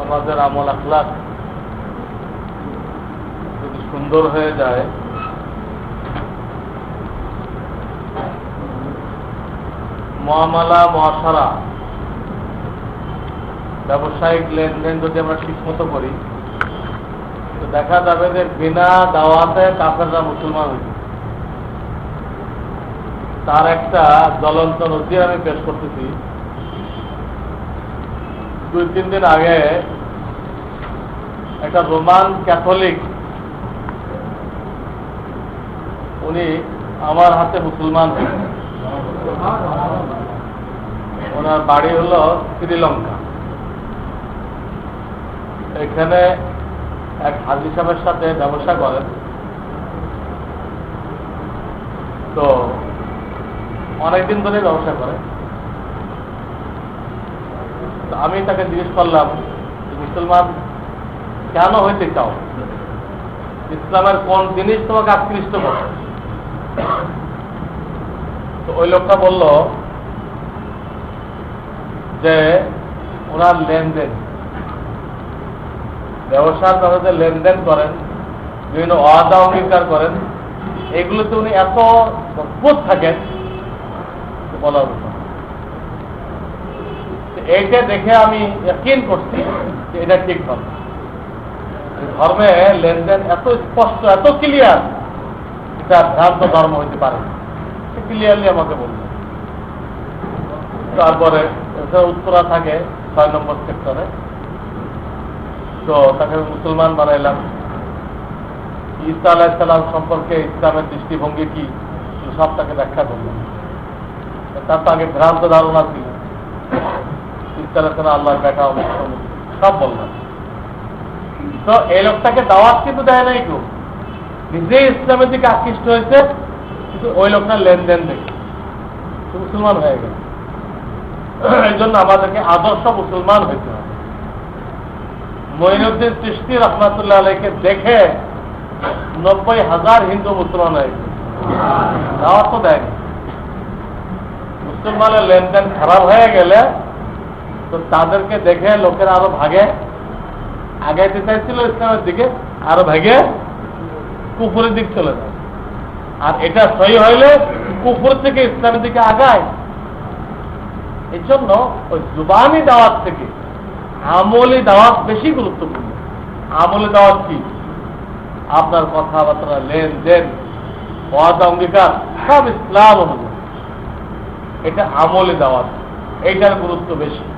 আমাদের আমল আখলাক যদি সুন্দর হয়ে যায়, মহামালা, মহাসারা, ব্যবসায়িক লেনদেন যদি আমরা ঠিক মতো করি, তো দেখা যাবে যে বিনা দাওয়াতে কাফেররা মুসলমান তার একটা জ্বলন্ত নজির আমি পেশ করতেছি। দুই তিন দিন আগে একটা রোমান ক্যাথলিক, উনি আমার হাতে মুসলমান ওনার বাড়ি হলো শ্রীলঙ্কা। এখানে এক হাজি সাহেবের সাথে ব্যবসা করেন। তো অনেকদিন ধরে ব্যবসা করে তো আমি তাকে জিজ্ঞেস করলাম, যে মুসলমান কেন হইতে চাও? ইসলামের কোন জিনিস তোমাকে আকৃষ্ট করে? তো ওই লোকটা বলল যে, ওনার লেনদেন, ব্যবসার তাদের লেনদেন করেন, বিভিন্ন অদা অঙ্গীকার করেন, এগুলোতে উনি এত মজবুত থাকেন যে বলার মতো এইটা দেখে আমি ইয়কিন করছি যে এটা ঠিক ধর্ম ধর্মে লেনদেন এত স্পষ্ট, এত ক্লিয়ার এটা ভ্রান্ত ধর্ম হইতে পারে। ক্লিয়ারলি আমাকে বলল। তারপরে উত্তরা থাকে ছয় নম্বর সেক্টরে তো তাকে মুসলমান বানাইলাম। ঈসা আলাহিসাল্লাম সম্পর্কে ইসলামের দৃষ্টিভঙ্গি কি সব তাকে ব্যাখ্যা করলাম তার তো আগে ভ্রান্ত ধারণা ছিল। ঈসা আলাহিসাল্লাম আল্লাহর অমুক সব বললাম। তো এই লোকটাকে দাওয়াত কিন্তু দেয় নাই কেউ। নিজে ইসলামের দিকে আকৃষ্ট হয়েছে, কিন্তু ওই লোকটা লেনদেন দেখে মুসলমান হয়ে গেল। এই জন্য আমাদেরকে আদর্শ মুসলমান হইতে হবে। মঈনুদ্দিন চিস্তি রহমাতুল্লাহ আলাইকে দেখে নব্বই হাজার হিন্দু মুসলমান হয়েছে দাওয়াত তো দেয়নি। মুসলমানের লেনদেন খারাপ হয়ে গেলে তো তাদেরকে দেখে লোকেরা আরও ভাগে। আগাইতে চাইছিল ইসলামের দিকে, আরও ভাগে কুকুরের দিক চলে যায়। আর এটা সহি হইলে কুকুর থেকে ইসলামের দিকে আগায়। এই জন্য ওই জুবানি দাওয়াত থেকে আমলি দাওয়াত বেশি গুরুত্বপূর্ণ। আমলি দাওয়াত কি? আপনার কথাবার্তা, লেনদেন ওয়াদা অঙ্গীকার, সব ইসলাম অনুযায়ী। এটা আমলে দাওয়াত। এইটার গুরুত্ব বেশি।